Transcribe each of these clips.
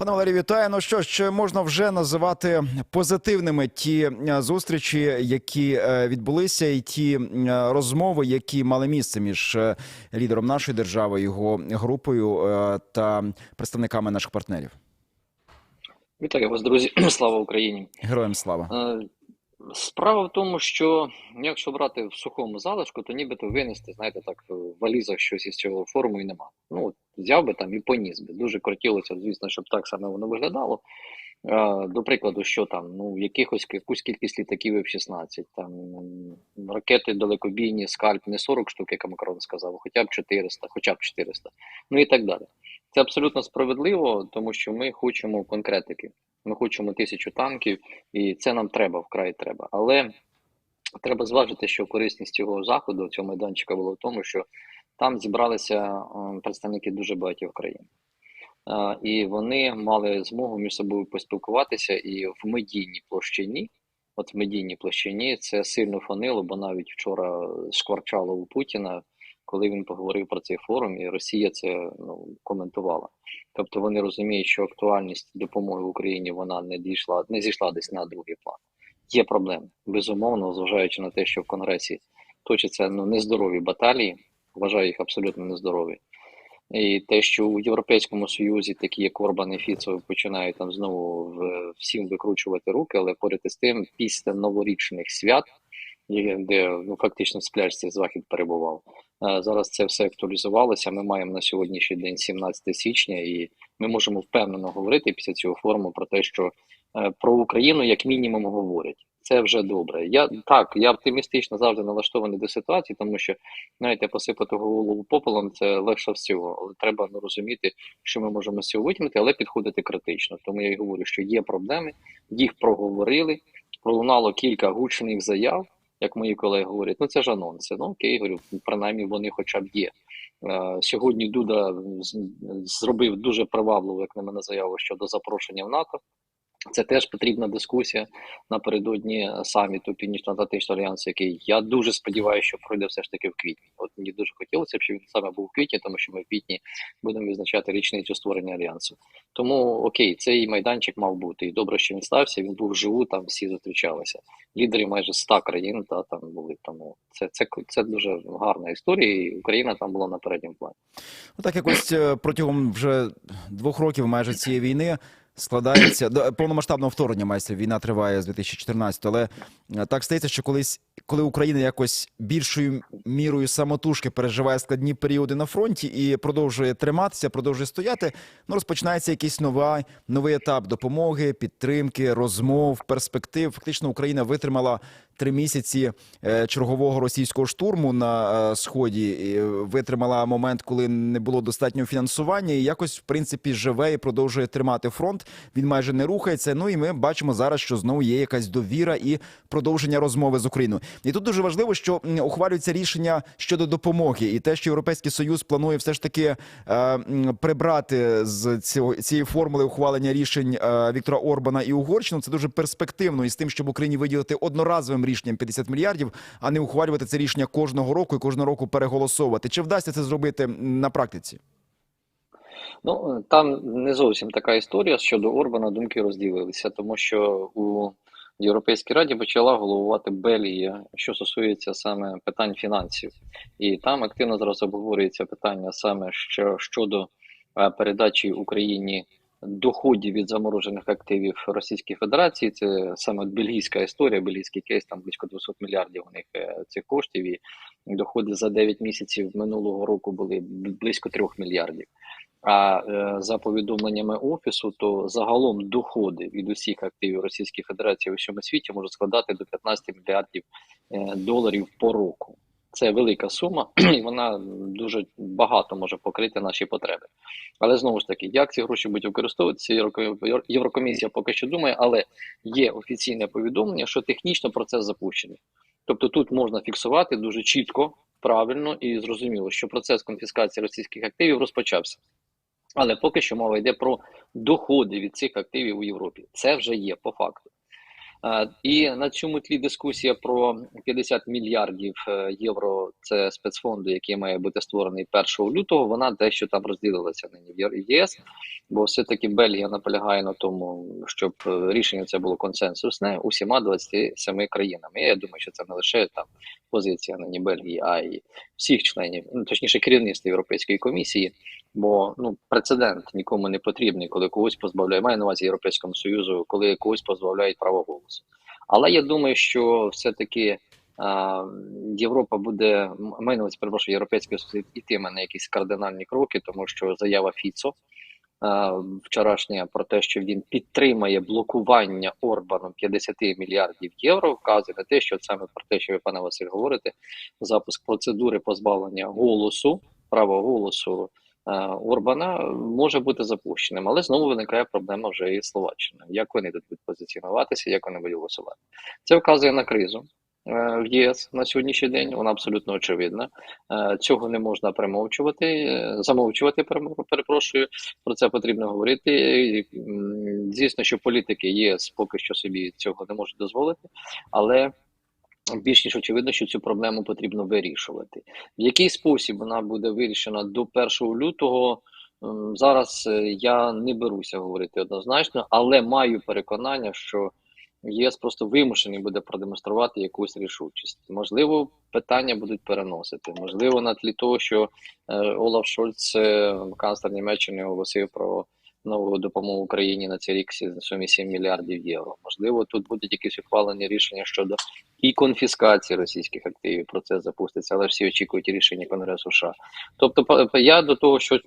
Пане Валерію, вітаю. Ну що ж, можна вже називати позитивними ті е, зустрічі, які е, відбулися, і ті е, розмови, які мали місце між лідером нашої держави, його групою та представниками наших партнерів? Вітаю вас, друзі. Слава Україні. Героям слава. Справа в тому, що ну, якщо брати в сухому залишку, то нібито винести, знаєте, так в валізах щось із цього форму і нема. Ну, взяв би там і поніс би. Дуже хотілося, звісно, щоб так саме воно виглядало. Е, До прикладу, що там, ну, якихось якусь кількість літаків F-16, там ракети далекобійні, скальп, не 40 штук, як Макрон сказав, хоча б 400, хоча б 400, ну і так далі. Це абсолютно справедливо, тому що ми хочемо конкретики. Ми хочемо тисячу танків, і це нам треба, вкрай треба. Але треба зважити, що корисність цього заходу, цього майданчика була в тому, що там зібралися представники дуже багатьох країн. І вони мали змогу між собою поспілкуватися і в медійній площині. От в медійній площині це сильно фонило, бо навіть вчора шкварчало у Путіна, коли він поговорив про цей форум, і Росія це ну, коментувала. Тобто вони розуміють, що актуальність допомоги Україні вона не дійшла, не зійшла десь на другий план. Є проблеми, безумовно, зважаючи на те, що в Конгресі точаться ну, нездорові баталії, вважаю їх абсолютно нездорові. І те, що у Європейському Союзі такі як Орбан і Фіцо починають там знову всім викручувати руки, але поряд із тим, після новорічних свят, де ну, фактично сплячці захід перебував. е, Зараз це все актуалізувалося. Ми маємо на сьогоднішній день 17 січня, і ми можемо впевнено говорити після цього форуму про те, що е, про Україну як мінімум говорять. Це вже добре. Я так, я оптимістично завжди налаштований до ситуації, тому що знаєте, посипати голову попелом це легше всього. Але треба ну, розуміти, що ми можемо з витягнути, але підходити критично. Тому я й говорю, що є проблеми, їх проговорили. Пролунало кілька гучних заяв, як мої колеги говорять. Ну це ж анонси. Ну окей, говорю, принаймні вони хоча б є. Е, Сьогодні Дуда зробив дуже привабливу, як на мене, заяву щодо запрошення в НАТО. Це теж потрібна дискусія напередодні саміту Північно-Атлантичного альянсу, який я дуже сподіваюся, що пройде все ж таки в квітні. От мені дуже хотілося б, щоб він саме був в квітні, тому що ми в квітні будемо відзначати річницю створення альянсу. Тому окей, цей майданчик мав бути. І добре, що він стався. Він був вживу, там всі зустрічалися. Лідери майже 100 країн та там були. Тому це, це, це дуже гарна історія, і Україна там була на передньому плані. Ну так якось е, протягом вже двох років майже цієї війни складається до повномасштабного вторгнення. Майже війна триває з 2014, але е, так стається, що колись, коли Україна якось більшою мірою самотужки переживає складні періоди на фронті і продовжує триматися, продовжує стояти. Ну розпочинається якийсь нова новий етап допомоги, підтримки, розмов, перспектив. Фактично, Україна витримала три місяці е, чергового російського штурму на е, сході. Витримала момент, коли не було достатнього фінансування, і якось в принципі живе і продовжує тримати фронт. Він майже не рухається. Ну і ми бачимо зараз, що знову є якась довіра і продовження розмови з Україною. І тут дуже важливо, що ухвалюється рішення щодо допомоги, і те, що Європейський Союз планує все ж таки е, прибрати з цього цієї формули ухвалення рішень е, Віктора Орбана і Угорщину. Це дуже перспективно і з тим, щоб Україні виділити одноразовим рішенням 50 мільярдів, а не ухвалювати це рішення кожного року і кожного року переголосовувати. Чи вдасться це зробити на практиці? Ну там не зовсім така історія щодо Орбана. Думки розділилися, тому що у Європейській раді почала головувати Бельгія, що стосується саме питань фінансів, і там активно зараз обговорюється питання саме що щодо е, передачі Україні доходів від заморожених активів Російської Федерації. Це саме бельгійська історія, бельгійський кейс, там близько 200 мільярдів у них е, цих коштів, і доходи за 9 місяців минулого року були близько 3 мільярдів. А е, за повідомленнями офісу, то загалом доходи від усіх активів Російської Федерації у всьому світі можуть складати до 15 мільярдів е, доларів по року. Це велика сума, і вона дуже багато може покрити наші потреби. Але знову ж таки, як ці гроші будуть використовуватися, Єврокомісія поки що думає, але є офіційне повідомлення, що технічно процес запущений. Тобто тут можна фіксувати дуже чітко, правильно і зрозуміло, що процес конфіскації російських активів розпочався. Але поки що мова йде про доходи від цих активів у Європі. Це вже є по факту. І на цьому тлі дискусія про 50 мільярдів е, євро це спецфонду, який має бути створений 1 лютого. Вона дещо там розділилася нині в ЄС, бо все-таки Бельгія наполягає на тому, щоб е, рішення це було консенсусне усіма 27 країнами. Я думаю, що це не лише там позиція нині Бельгії, а й всіх членів, ну точніше керівництва Європейської комісії. Бо ну прецедент нікому не потрібний, коли когось позбавляє, маю на увазі Європейському Союзу, коли когось позбавляють права голосу. Але я думаю, що все-таки а, Європа буде маю перепрошую, Європейський Союз ітиме на якісь кардинальні кроки, тому що заява Фіцо вчорашня про те, що він підтримає блокування Орбаном 50 мільярдів євро, вказує на те, що саме про те, що ви, пане Василь, говорите, запуск процедури позбавлення голосу, права голосу е, Орбана може бути запущеним, але знову виникає проблема вже і з Словаччиною. Як вони тут будуть позиціонуватися, як вони будуть голосувати? Це вказує на кризу. Е, В єС на сьогоднішній день вона абсолютно очевидна. Е, Цього не можна примовчувати, е, замовчувати. Перепрошую, про це потрібно говорити. Звісно, що політики ЄС поки що собі цього не можуть дозволити, але більш ніж очевидно, що цю проблему потрібно вирішувати. В який спосіб вона буде вирішена до 1 лютого? Зараз я не беруся говорити однозначно, але маю переконання, що ЄС просто вимушений буде продемонструвати якусь рішучість. Можливо, питання будуть переносити. Можливо, на тлі того, що е, Олаф Шольц, е, канцлер Німеччини, оголосив про нову допомогу Україні на цей рік сі- сумі 7 мільярдів євро. Можливо, тут будуть якісь ухвалені рішення щодо і конфіскації російських активів. Процес запуститься, але всі очікують рішення Конгресу США. Тобто, я до того, що,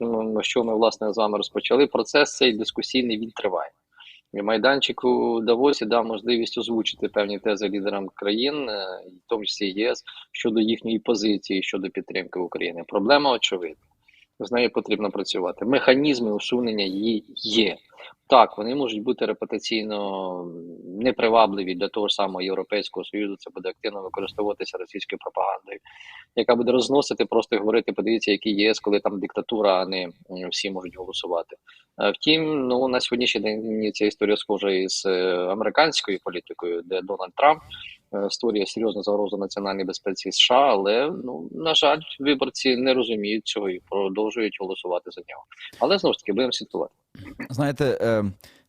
що ми власне з вами розпочали, процес цей дискусійний він триває. Майданчик у Давосі дав можливість озвучити певні тези лідерам країн, е, в тому числі ЄС, щодо їхньої позиції щодо підтримки України. Проблема очевидна. З нею потрібно працювати. Механізми усунення її є. Так, вони можуть бути репутаційно непривабливі для того самого Європейського Союзу. Це буде активно використовуватися російською пропагандою, яка буде розносити, просто говорити: подивіться, який ЄС, коли там диктатура, а не всі можуть голосувати. Е, Втім, ну на сьогоднішній день ця історія схожа із е, американською політикою, де Дональд Трамп створює серйозну загрозу національній безпеці США, але ну на жаль, виборці не розуміють цього і продовжують голосувати за нього. Але знову ж таки будемо слідкувати. Знаєте, е,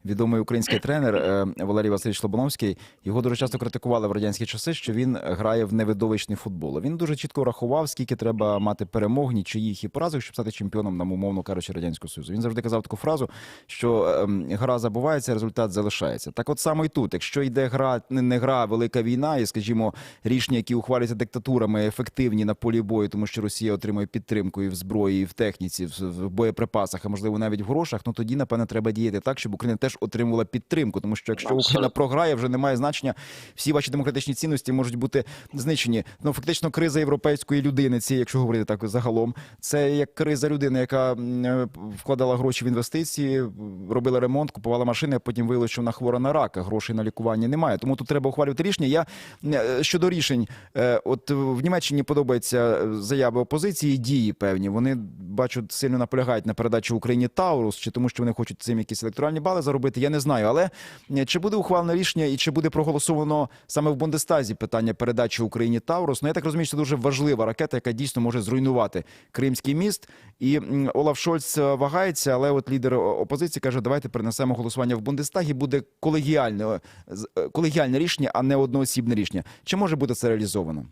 відомий український тренер е, Валерій Васильович Лобановський його дуже часто критикували в радянські часи, що він грає в невидовищний футбол. Він дуже чітко рахував, скільки треба мати перемог, нічиїх і поразок, щоб стати чемпіоном, нам умовно кажучи, радянського союзу. Він завжди казав таку фразу, що ем, гра забувається, результат залишається. Так, от саме і тут, якщо йде гра, не, гра, а велика війна, і скажімо, рішення, які ухвалюються диктатурами, ефективні на полі бою, тому що Росія отримує підтримку і в зброї, і в техніці, в боєприпасах, а можливо навіть в грошах. Ну тоді, напевне, треба діяти так, щоб Україна теж отримувала підтримку. Тому що якщо Україна програє, вже немає значення. Всі ваші демократичні цінності можуть бути знищені. Ну фактично, криза європейської людини, ці, якщо говорити так загалом, це як криза людини, яка е, вкладала гроші в інвестиції, робила ремонт, купувала машини, а потім виявилося, що вона хвора на рак, а грошей на лікування немає. Тому тут треба ухвалювати рішення. Я е, щодо рішень, е, от в Німеччині подобаються е, заяви опозиції, дії певні. Вони бачу сильно наполягають на передачу Україні Таурус, чи тому, що вони хочуть цим якісь електоральні бали заробити. Я не знаю. Але е, чи буде ухвалене рішення і чи буде проголосовано саме в Бундестазі питання передачі Україні Таурус? Ну я так розумію, що це дуже важлива ракета, яка дійсно може зруйнувати Кримський міст. І Олаф Шольц е, вагається, але от лідер опозиції каже, давайте перенесемо голосування в Бундестагі. Буде колегіальне, е, колегіальне рішення, а не одноосібне рішення. Чи може бути це реалізовано?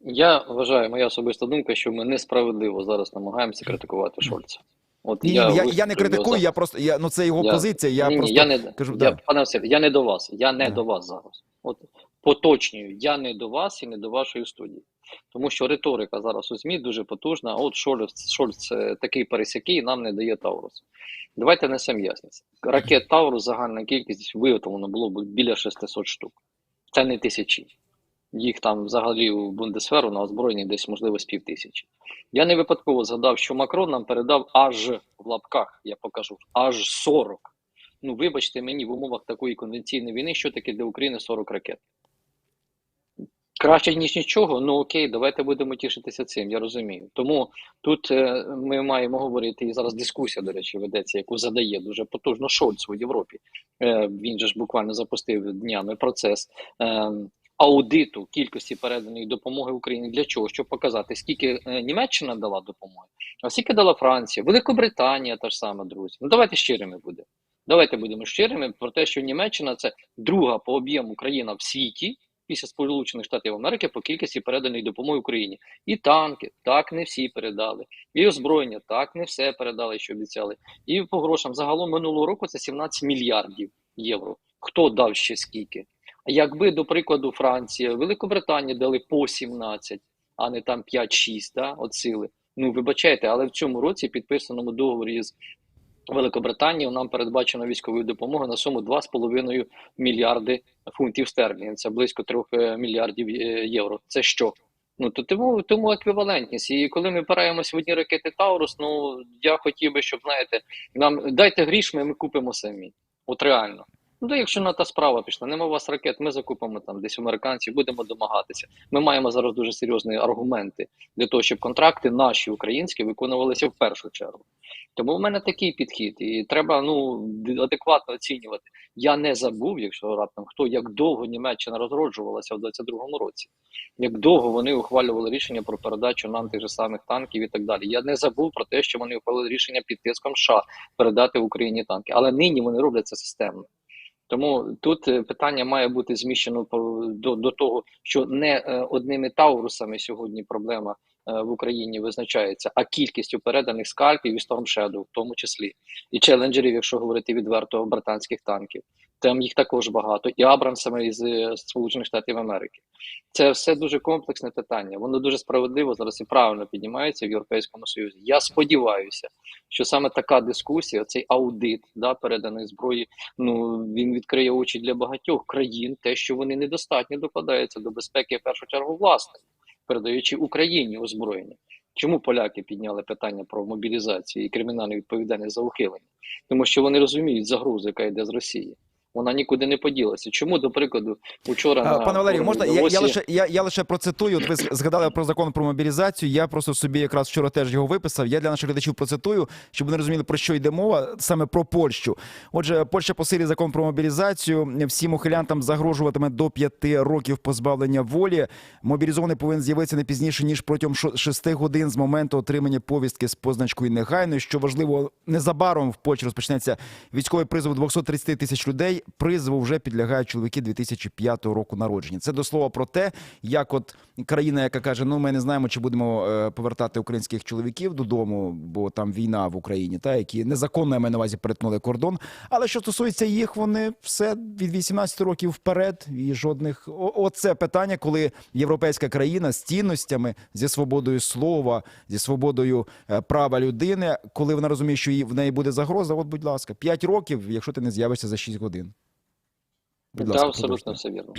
Я вважаю, моя особиста думка, що ми несправедливо зараз намагаємося критикувати Шольца. От Ні, ні, я, я, не критикую, за- я просто я ну це його Я- позиція. Я ні, просто ні, я не кажу, я, да. пане Василь, я не до вас. Я не Да. до вас зараз. От поточнюю, я не до вас і не до вашої студії. Тому що риторика зараз у ЗМІ дуже потужна. От Шольц, Шольц е, такий пересякий, нам не дає Таурус. Давайте несемо ясність. Ракет Таурус загальна кількість виготовлено було б біля 600 штук. Це не тисячі. Їх там взагалі у Бундесферу на озброєнні десь можливо з пів тисячі. Я не випадково згадав, що Макрон нам передав аж в лапках, я покажу, аж 40. Ну, вибачте мені, в умовах такої конвенційної війни, що таке для України 40 ракет? Краще, ніж нічого, ну окей, давайте будемо тішитися цим, я розумію. Тому тут е, ми маємо говорити, і зараз дискусія, до речі, ведеться, яку задає дуже потужно Шольц у Європі. Е, він же ж буквально запустив днями процес е, аудиту кількості переданої допомоги Україні. Для чого? Щоб показати, скільки е, Німеччина дала допомоги, а скільки дала Франція, Великобританія та ж сама, друзі. Ну давайте щирими будемо. Давайте будемо щирими про те, що Німеччина це друга по об'єму країна в світі після Сполучених Штатів Америки по кількості переданої допомоги Україні. І танки, так не всі передали, і озброєння, так не все передали, що обіцяли. І по грошам загалом минулого року це 17 мільярдів євро. Хто дав ще скільки? Якби, до прикладу, Франція, Великобританія дали по 17, а не там 5-6, да, сили. Ну, вибачайте, але в цьому році підписаному договорі з Великобританією нам передбачено військової допомоги на суму 2,5 мільярди фунтів стерлінгів. Це близько 3 мільярдів е, євро. Це що? Ну то тому, тому еквівалентність. І коли ми впираємося в одні ракети Таурус, ну я хотів би, щоб знаєте, нам дайте гріш, ми, ми купимо самі. От реально. Ну, якщо на та справа пішла, нема у вас ракет, ми закупимо там десь американців, будемо домагатися. Ми маємо зараз дуже серйозні аргументи для того, щоб контракти наші українські виконувалися в першу чергу. Тому в мене такий підхід, і треба ну адекватно оцінювати. Я не забув, якщо раптом хто як довго Німеччина розроджувалася в 22-му році, як довго вони ухвалювали рішення про передачу нам тих же самих танків і так далі. Я не забув про те, що вони ухвалили рішення під тиском США передати в Україні танки, але нині вони роблять це системно. Тому тут е, питання має бути зміщено до, до того, що не е, одними таурусами сьогодні проблема е, в Україні визначається, а кількістю переданих скальпів і Storm в тому числі, і челенджерів, якщо говорити відверто, британських танків. Там їх також багато, і Абрамсами із е, Сполучених Штатів Америки. Це все дуже комплексне питання. Воно дуже справедливо зараз і правильно піднімається в Європейському Союзі. Я сподіваюся, що саме така дискусія, цей аудит да, переданої зброї, ну він відкриє очі для багатьох країн, те, що вони недостатньо докладаються до безпеки в першу чергу власної, передаючи Україні озброєння. Чому поляки підняли питання про мобілізацію і кримінальну відповідальність за ухилення? Тому що вони розуміють загрозу, яка йде з Росії. Вона нікуди не поділася. Чому, до прикладу, учора А, на Пане Валерію, можна я, я лише я, я лише процитую. От ви згадали про закон про мобілізацію. Я просто собі якраз вчора теж його виписав. Я для наших глядачів процитую, щоб вони розуміли про що йде мова саме про Польщу. Отже, Польща посилює закон про мобілізацію. Всім ухилянтам загрожуватиме до п'яти років позбавлення волі. Мобілізований повинен з'явитися не пізніше ніж протягом шести годин з моменту отримання повістки з позначкою негайно. Що важливо, незабаром в Польщі розпочнеться військовий призов 230 тисяч людей. Призову вже підлягають чоловіки 2005 року народження. Це до слова про те, як от країна, яка каже: ну ми не знаємо, чи будемо е, повертати українських чоловіків додому, бо там війна в Україні, та які незаконно я маю на увазі перетнули кордон. Але що стосується їх, вони все від 18 років вперед, і жодних оце питання, коли європейська країна з цінностями, зі свободою слова, зі свободою е, права людини, коли вона розуміє, що в неї буде загроза. От, будь ласка, 5 років, якщо ти не з'явишся за 6 годин. Будь ласка, да, абсолютно все вірно.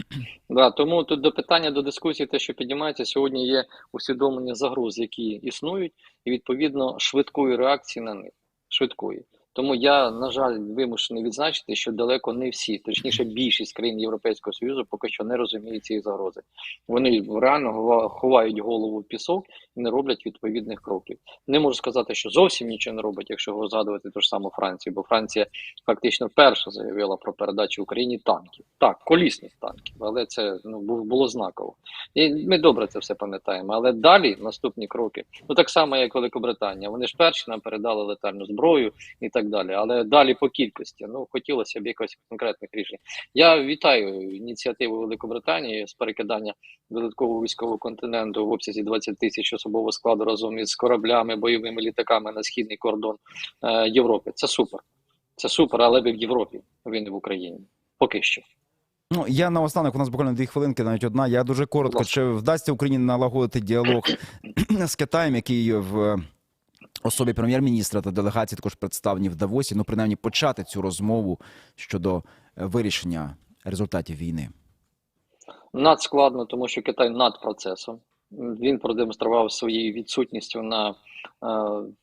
Да, тому тут до питання до дискусії, те, що піднімається, сьогодні є усвідомлення загроз, які існують, і відповідно швидкої реакції на них. Швидкої. Тому я, на жаль, вимушений відзначити, що далеко не всі, точніше, більшість країн Європейського Союзу поки що не розуміють цієї загрози. Вони реально ховають голову в пісок і не роблять відповідних кроків. Не можу сказати, що зовсім нічого не робить, якщо згадувати ту ж саму Францію, бо Франція фактично вперше заявила про передачу Україні танків. Так, колісних танків, але це ну було знаково. І ми добре це все пам'ятаємо. Але далі наступні кроки, ну так само, як Великобританія. Вони ж перші нам передали летальну зброю і так далі. Але далі по кількості. Ну хотілося б якось конкретних рішень. Я вітаю ініціативу Великобританії з перекидання додаткового військового континенту в обсязі 20 тисяч особового складу разом із кораблями, бойовими літаками на східний кордон е, Європи. Це супер. Це супер, але в Європі, ви не в Україні. Поки що. Ну я наостанок, у нас буквально дві хвилинки, навіть одна. Я дуже коротко. Будь. Чи вдасться Україні налагодити діалог з Китаєм, який в особі прем'єр-міністра та делегації також представлені в Давосі? Ну, принаймні, почати цю розмову щодо е, вирішення результатів війни. Надскладно, тому що Китай над процесом. Він продемонстрував своєю відсутністю на е,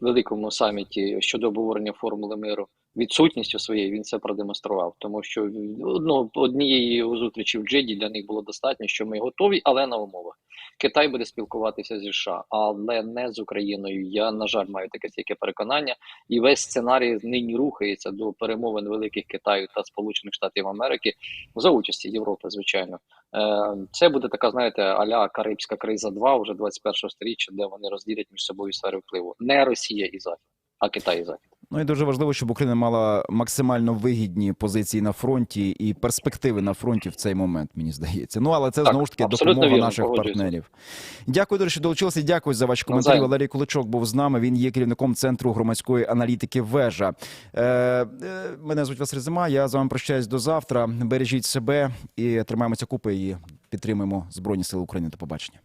великому саміті щодо обговорення формули миру відсутністю своєю він це продемонстрував, тому що ну, однієї зустрічі в Джиді для них було достатньо, що ми готові, але на умовах. Китай буде спілкуватися зі США, але не з Україною. Я на жаль маю таке стільки переконання, і весь сценарій нині рухається до перемовин великих Китаю та Сполучених Штатів Америки за участі Європи, звичайно. Е, Це буде така, знаєте, аля Карибська криза 2 вже 21 сторіччя, де вони розділять між собою сфери впливу. Не Росія і Захід, а Китай і Захід. Ну і дуже важливо, щоб Україна мала максимально вигідні позиції на фронті і перспективи на фронті в цей момент, мені здається. Ну але це Так, знову ж таки допомога вірно, наших партнерів. Дякую, дуже, що долучилися. Дякую за ваші коментарі. Навзаєм. Валерій Куличок був з нами. Він є керівником центру громадської аналітики. Вежа. Е, е, мене звуть Василь Зима. Я з вами прощаюсь до завтра. Бережіть себе і тримаємося купи і підтримуємо Збройні Сили України. До побачення.